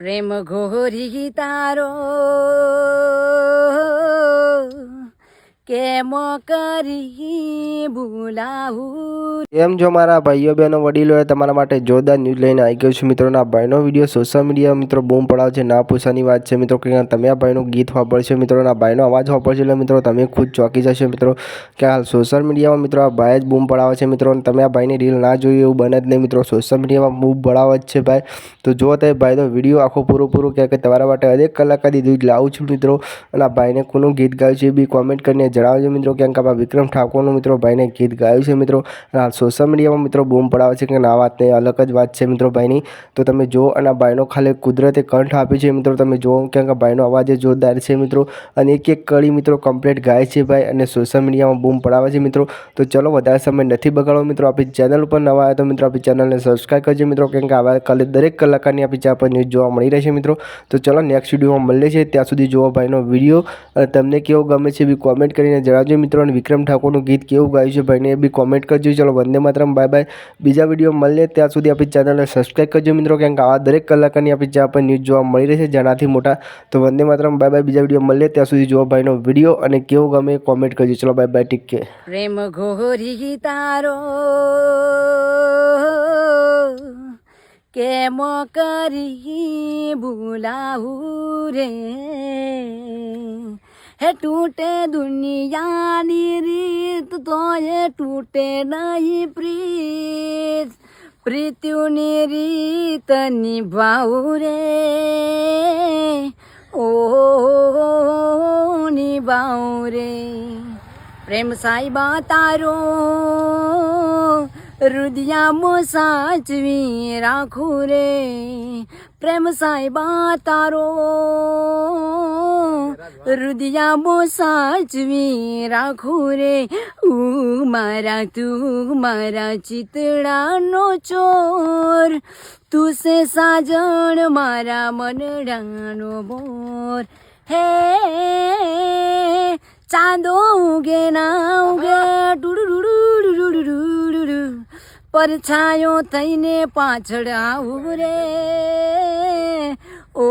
પ્રેમ ઘોરી તારો. કેમ કરી ભૂલાવું? એમ જો મારા ભાઈઓ બહેનો વડીલોએ તમારા માટે જોરદાર ન્યૂઝ લઈને આવી ગયો છું. મિત્રોના ભાઈનો વીડિયો સોશિયલ મીડિયા મિત્રો બૂમ પડાવે છે, ના પૂછવાની વાત છે. મિત્રો કે તમે આ ભાઈનું ગીત વાપરશો મિત્રોના ભાઈનો અવાજ વાપરશો એટલે મિત્રો, તમે ખુદ ચોંકી જશો, મિત્રો. કે હાલ સોશિયલ મીડિયામાં મિત્રો આ ભાઈ જ બૂમ પડાવે છે, મિત્રો તમે આ ભાઈની રીલ ના જોઈએ એવું બને જ નહીં, મિત્રો. સોશિયલ મીડિયામાં બૂમ પડાવે જ છે ભાઈ. તો જો તે ભાઈનો વીડિયો આખો પૂરો પૂરો કહે કે તમારા માટે અનેક કલાકાર દીધું લાવું છું, મિત્રો. અને આ ભાઈને કોનું ગીત ગાયું છે એ બી કોમેન્ટ કરીને જણાવજો મિત્રો કે આ વિક્રમ ઠાકોરનું મિત્રો ભાઈને ગીત ગાયું છે મિત્રો. અને હાલ સોશિયલ મીડિયામાં મિત્રો બૂમ પડાવે છે કે ના વાત નહીં અલગ જ વાત છે મિત્રો ભાઈની. તો તમે જો અને આ ભાઈનો ખાલી કુદરતે કંઠ આપ્યું છે મિત્રો. તમે જુઓ કે કે ભાઈનો અવાજ જોરદાર છે મિત્રો. અને એક એક કડી મિત્રો કમ્પ્લીટ ગાય છે ભાઈ અને સોશિયલ મીડિયામાં બૂમ પડાવે છે મિત્રો. તો ચલો વધારે સમય નથી બગાડવો મિત્રો. આપણી ચેનલ ઉપર નવા આવ્યા તો મિત્રો આપણી ચેનલને સબસ્ક્રાઈબ કરજો મિત્રો. કેમ કે આવા કાલે, દરેક કલાકારની આપણી ચા પર ન્યૂઝ જોવા મળી રહેશે મિત્રો. તો ચલો નેક્સ્ટ વિડીયોમાં મળીએ છીએ. ત્યાં સુધી જોવા ભાઈનો વીડિયો અને તમને કેવો ગમે છે બી કોમેન્ટ કરીને જણાવજો મિત્રો અને વિક્રમ ઠાકોરનું ગીત કેવું ગાયું છે ભાઈને એ બી કોમેન્ટ કરજો. ચલો વંદે માત્રમ બાય બાય બીજા વીડિયો મળીએ ત્યાં સુધી આપણી ચેનલને સબસ્ક્રાઈબ કરજો મિત્રો. કેમ કે આવા દરેક કલાકારની આપણી જ્યાં પર ન્યૂઝ જોવા મળી રહેશે જેનાથી મોટા. તો વંદે માત્રમ બાય બાય બીજા વીડિયો મળીએ ત્યાં સુધી જોવા ભાઈનો વીડિયો અને કેવું ગમે કોમેન્ટ કરજો. ચલો બાય બાય ટીક કે પ્રેમ ઘોરી તારો કેમ કરી ભૂલાવું રે? હે તૂટે દુનિયાની રીત તો એ તૂટે નહીં પ્રીત. પ્રીત્યુની રીત નિભાવું રે ઓ નિભાવું રે પ્રેમ સાહેબા તારો રુદિયામાં સાચવી રાખું રે. પ્રેમ સાહેબા તારો રુદિયા બો સાચવી રાખો રે હું મારા તું મારા ચિતડાનો ચોર તુસે સાજણ મારા મનડાનો બોર હે ચાંદો ઉગે ના ઉગે ડુડુ પરછાયો થઈને પાછળ આવું રે ઓ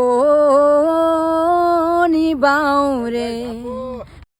রে।